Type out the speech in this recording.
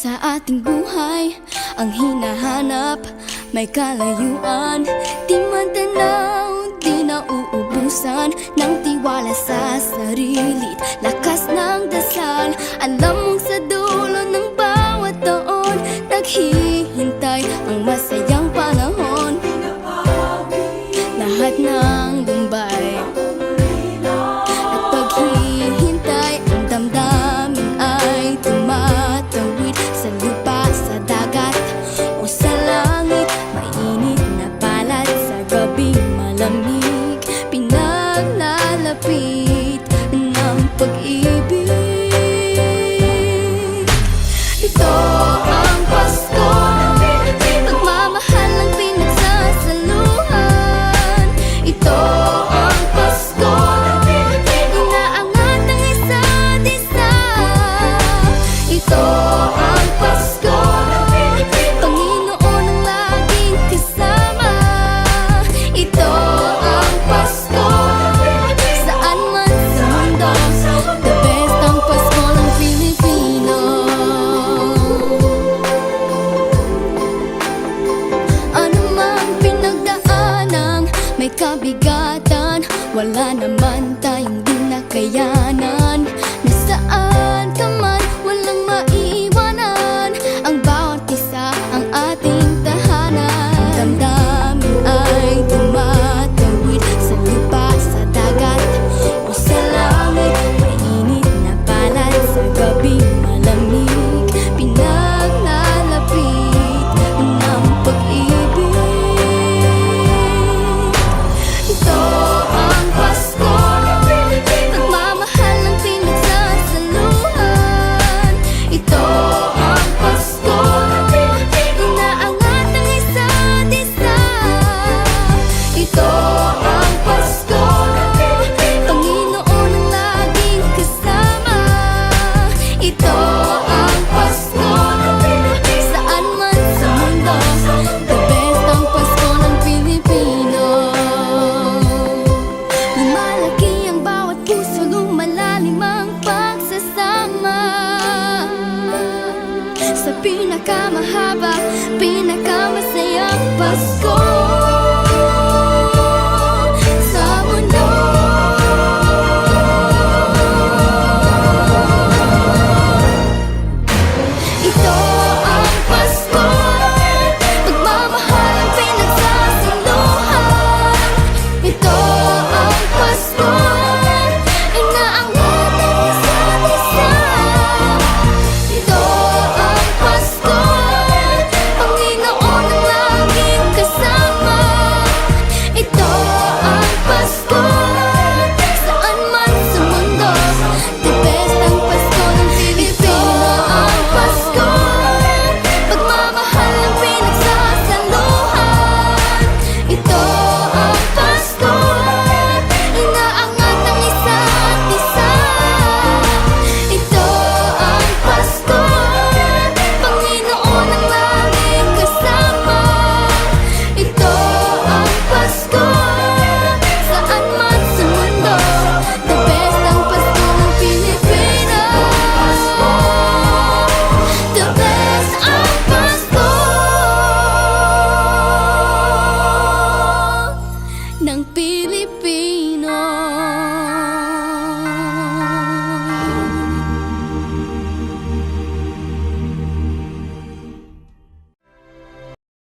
sa ating buhay. Ang hinahanap, may kalayuan. Di man tanaw, di na uubusan Ng tiwala sa sarili. Lakas ng dasal Alam mong sa dulo ng bawat taon Naghihintay ang masayang panahon. Lahat ng happy. kabigatan. Wala naman tayong dinakayanan sa pinakamahabang, pinakamasayang Pasko.